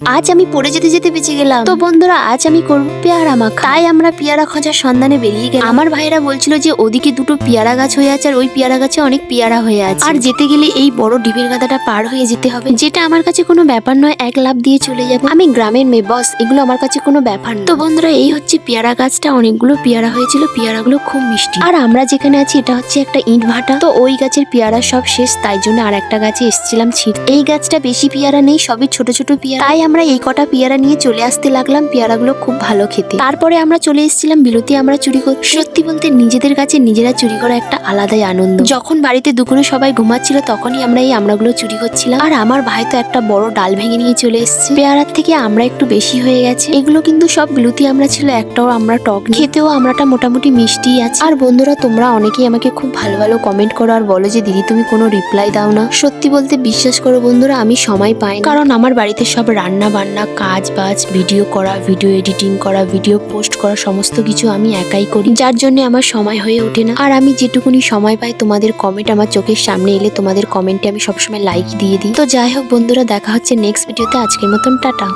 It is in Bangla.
আজ আমি পড়ে যেতে যেতে বেঁচে গেলাম। তো বন্ধুরা, আজ আমি করব পেয়ারা মাখা। তাই আমরা পেয়ারা খোঁজার সন্ধানে বেরিয়ে গেলাম। আমার ভাইরা বলছিল যে ওদিকে দুটো পেয়ারা গাছ হয়ে আছে আর ওই পেয়ারা গাছে অনেক পেয়ারা হয়ে আছে। আর যেতে গেলে এই বড় ডিবের গাদাটা পার হয়ে যেতে হবে, যেটা আমার কাছে কোনো ব্যাপার নয়, এক লাভ দিয়ে চলে যাবে। আমি গ্রামের মেয়ে, বস, এগুলো আমার কাছে কোনো ব্যাপার না তো বন্ধুরা, এই হচ্ছে পেয়ারা গাছটা, অনেকগুলো পেয়ারা হয়েছিল, পেয়ারাগুলো খুব মিষ্টি। আর আমরা যেখানে আছি, এটা হচ্ছে একটা ইট ভাটা। তো ওই গাছের পেয়ারা সব শেষ, তাই জন্য আর একটা গাছে এসেছিলাম ছিট এই গাছটা বেশি পেয়ারা নেই, সবই ছোট ছোট পেয়ারা। তাই আমরা এই কটা পেয়ারা নিয়ে চলে আসতে লাগলাম, পেয়ারাগুলো খুব ভালো খেতে। তারপরে আমরা চলে এসেছিলাম বিলতি আমরা চুরি করতে সত্যি বলতে নিজেদের কাছে নিজেরা চুরি করা একটা আলাদাই আনন্দ। যখন বাড়িতে দুপুরে সবাই ঘুমাচ্ছিল, তখনই আমরা এই আমড়াগুলো চুরি করছিলাম। আর আমার ভাই তো একটা বড় ডাল ভেঙে নিয়ে চলে এসেছে। পেয়ারার থেকে আমরা একটু বেশি হয়ে গেছে। এগুলো কিন্তু সব বিলতি আমরা ছিল, একটাও আমরা টক খেতেও আমরাটা মোটামুটি মিষ্টি আছে। আর বন্ধুরা, তোমরা অনেকেই আমাকে খুব ভালো ভালো কমেন্ট করো আর বলো যে, দিদি, তুমি কোনো রিপ্লাই দাও না? সত্যি বলতে বিশ্বাস করো বন্ধুরা, আমি সময় পাই কারণ আমার বাড়িতে সব রান্না বান্না কাজ বাজ, ভিডিও করা, ভিডিও এডিটিং করা, ভিডিও পোস্ট করা, সমস্ত কিছু আমি একাই করি। যার জন্য আমার সময় হয়ে ওঠে না। আর আমি যেটুকুনি সময় পাই তোমাদের কমেন্ট আমার চোখের সামনে এলে তোমাদের কমেন্টে আমি সবসময় লাইক দিয়ে দিই। তো যাই হোক বন্ধুরা, দেখা হচ্ছে নেক্সট ভিডিওতে আজকের মতন টাটা।